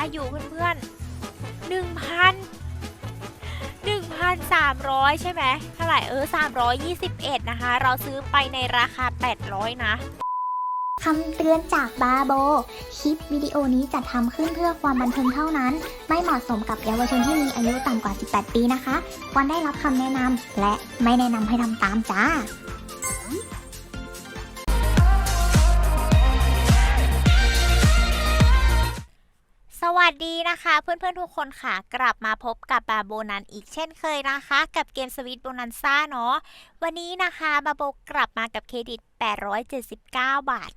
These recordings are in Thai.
ได้อยู่เพื่อนๆหนึ่งพันหนึ่งพันสามร้อยใช่ไหมเท่าไหร่เออสามร้อยยี่สิบเอ็ดนะคะ เราซื้อไปในราคาแปดร้อยนะคำเตือนจากบาโบ คลิปวิดีโอนี้จัดทำขึ้นเพื่อความบันเทิงเท่านั้น ไม่เหมาะสมกับเยาวชนที่มีอายุต่ำกว่า 18 ปีนะคะ ควรได้รับคำแนะนำและไม่แนะนำให้ทำตามจ้า สวัสดีนะคะเพื่อนๆทุกคนค่ะ กลับมาพบกับบาโบนันอีกเช่นเคยนะคะ กับเกมสวิตโบนันซ่าเนาะวันนี้นะคะบาโบกลับมากับเครดิต 879 บาท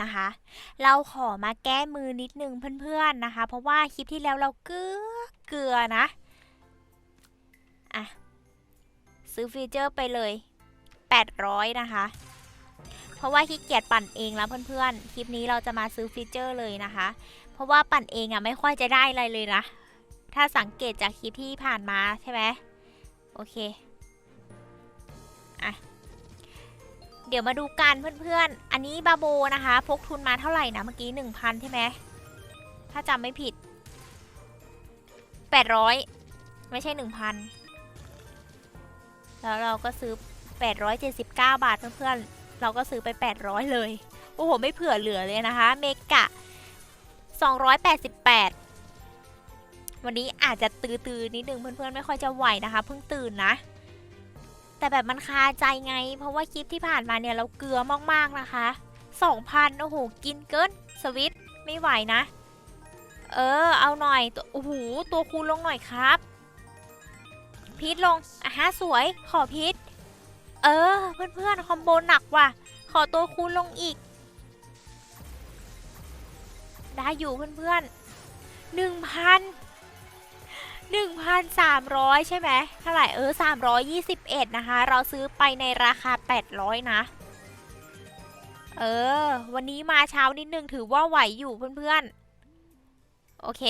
นะคะ เราขอมาแก้มือนิดนึงเพื่อนๆนะคะ เพราะว่าคลิปที่แล้วเราเกลือเกือนะอะซื้อฟีเจอร์ไปเลย 800 นะคะ เพราะว่าขี้เกียจปั่นเองแล้วเพื่อนๆคลิปนี้เราจะมาซื้อฟีเจอร์เลยนะคะ ราะว่าปั่นเองอะไม่ค่อยจะได้อะไรเลยนะ ถ้าสังเกตจากคลิปที่ผ่านมาใช่ไหมโอเคอะเดี๋ยวมาดูกันเพื่อนๆ อันนี้บาโบนะคะ พกทุนมาเท่าไหร่นะเมื่อกี้หนึ่งพันใช่ไหมถ้าจำไม่ผิด800ไม่ใช่1,000แล้วเราก็ซื้อ879บาทเพื่อนๆ เราก็ซื้อไป800เลย โอ้โห ไม่เผื่อเหลือเลยนะคะ เมกะ 288 วันนี้อาจจะตื่นนๆนิดนึงเพื่อนๆไม่ค่อยจะไหวนะคะเพิ่งตื่นนะแต่แบบมันคาใจไง เพราะว่าคลิปที่ผ่านมาเนี่ยเราเกลือมากๆนะคะ 2,000 โอ้โห กินเกิน สวิตไม่ไหวนะ เออ เอาหน่อยตัวโอ้โห ตัวคูณลงหน่อยครับ พีทลง อะฮะสวย ขอพีทเออ เพื่อนๆ คอมโบหนักว่ะ ขอตัวคูณลงอีก ได้อยู่เพื่อนๆหนึ่งพันหนึ่งพันสามร้อยใช่ไหมเท่าไหร่เออสามร้อยยี่สิบเอ็ดนะคะ เราซื้อไปในราคาแปดร้อยนะ เออ วันนี้มาเช้านิดนึงถือว่าไหวอยู่เพื่อนๆ โอเค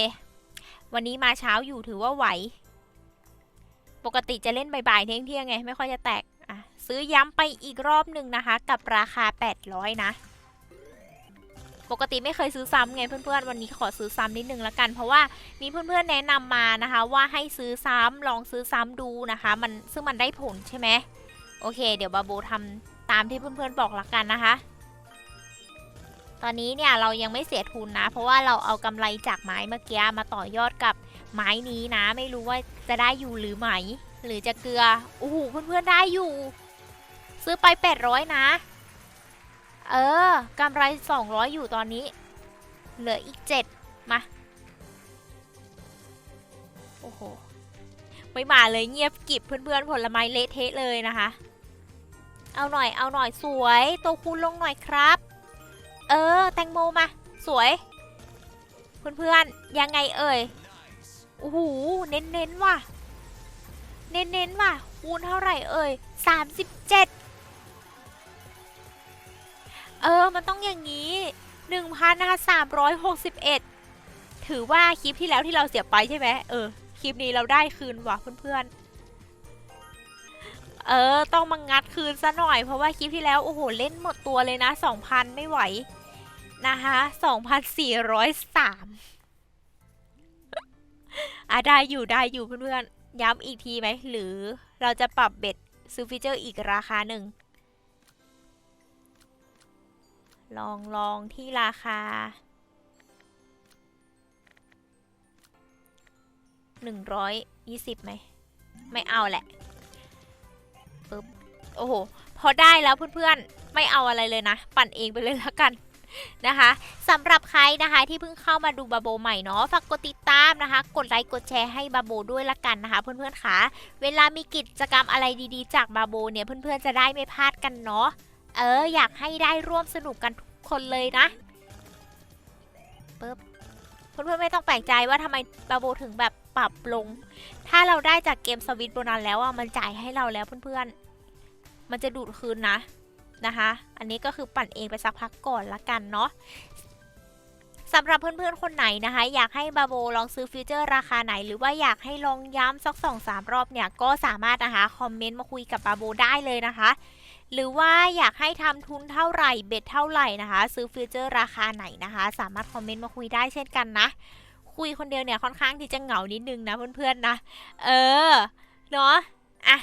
วันนี้มาเช้าอยู่ถือว่าไหว ปกติจะเล่นบ่ายๆเที่ยงๆไง ไม่ค่อยจะแตก อะ ซื้อย้ำไปอีกรอบหนึ่งนะคะ กับราคา 800 นะ ปกติไม่เคยซื้อซ้ำไงเพื่อนๆ วันนี้ขอซื้อซ้ำนิดนึงละกัน เพราะว่ามีเพื่อนๆแนะนำมานะคะ ว่าให้ซื้อซ้ำลองซื้อซ้ำดูนะคะ มันซึ่งมันได้ผลใช่ไหมโอเค เดี๋ยวบาโบทำตามที่เพื่อนๆบอกละกันนะคะ ตอนนี้เนี่ยเรายังไม่เสียทุนนะ เพราะว่าเราเอากำไรจากไม้เมื่อกี้มาต่อยอดกับไม้นี้นะ ไม่รู้ว่าจะได้อยู่หรือไหม หรือจะเกลือโอ้โหเพื่อนๆได้อยู่ ซื้อไป 800 นะ เออกำไร 200 อยู่ตอนนี้ เหลืออีก 7 มา โอ้โห ไม่มาเลยเงียบกิบเพื่อนๆ ผลไม้เละเทะเลยนะคะ เอาหน่อยเอาหน่อยสวยตัวคูณลงหน่อยครับ เออ แตงโมมา สวย เพื่อนๆ ยังไงเอ่ยโอ้โหเน้นๆว่ะ เน้นๆว่ะคูณเท่าไหร่เอ่ย37 เออ มันต้องอย่างนี้1,000นะคะ361ถือว่าคลิปที่แล้วที่เราเสียไปใช่ไหมเออ คลิปนี้เราได้คืนว่ะเพื่อนๆ เออ ต้องมางัดคืนซะหน่อย เพราะว่าคลิปที่แล้ว โอ้โห เล่นหมดตัวเลยนะ2,000ไม่ไหว นะคะ2,403อะได้อยู่ได้อยู่เพื่อนๆ ย้ำอีกทีไหม หรือเราจะปรับเบ็ดซื้อฟีเจอร์อีกราคาหนึ่ง ลองลองที่ราคา 120ไหม ไม่เอาแหละปึ๊บโอ้โห พอได้แล้วเพื่อนๆ ไม่เอาอะไรเลยนะ ปั่นเองไปเลยละกันนะคะสำหรับใครนะคะที่เพิ่งเข้ามาดูบาโบใหม่เนาะฝากกดติดตามนะคะ กดไลค์กดแชร์ให้บาโบด้วยละกันนะคะ เพื่อนๆค่ะเวลามีกิจกรรมอะไรดีๆ จากบาโบเนี่ยเพื่อนๆจะได้ไม่พลาดกันเนาะ เออ อยากให้ได้ร่วมสนุกกันทุกคนเลยนะปึ๊บเพื่อนๆไม่ต้องแปลกใจว่าทำไมบาโบถึงแบบปรับลง ถ้าเราได้จากเกมสวิตโบนัสแล้วอะมันจ่ายให้เราแล้วเพื่อนๆ มันจะดูดคืนนะนะคะ อันนี้ก็คือปั่นเองไปสักพักก่อนละกันเนาะสำหรับเพื่อนๆ คนไหนนะคะ อยากให้บาโบลองซื้อฟีเจอร์ราคาไหน หรือว่าอยากให้ลองย้ำสักสองสามรอบเนี่ย ก็สามารถนะคะ คอมเมนต์มาคุยกับบาโบได้เลยนะคะ หรือว่าอยากให้ทำทุนเท่าไหร่เบ็ดเท่าไหร่นะคะ ซื้อฟีเจอร์ราคาไหนนะคะ สามารถคอมเมนต์มาคุยได้เช่นกันนะคคุยคนเดียวเนี่ยค่อนข้างที่จะเหงานิดนึงนะเพื่อนๆนะ เออ เนาะอะ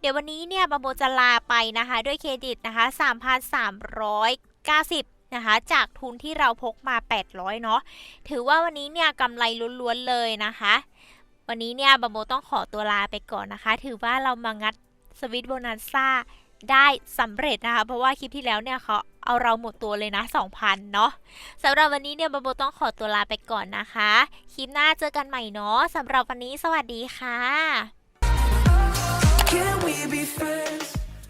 เดี๋ยววันนี้เนี่ยบาโบจะลาไปนะคะ ด้วยเครดิตนะคะ 3,390นะคะจากทุนที่เราพกมา 800 เนาะ ถือว่าวันนี้เนี่ยกำไรล้วนๆเลยนะคะ วันนี้เนี่ยบาโบต้องขอตัวลาไปก่อนนะคะ ถือว่าเรามางัดสวิตโบนัสซ่า ได้สำเร็จนะคะ เพราะว่าคลิปที่แล้วเนี่ยเขาเอาเราหมดตัวเลยนะ 2,000 เนาะสำหรับวันนี้เนี่ยบาโบต้องขอตัวลาไปก่อนนะคะ คลิปหน้าเจอกันใหม่เนาะสำหรับวันนี้สวัสดีค่ะ Can we be friends?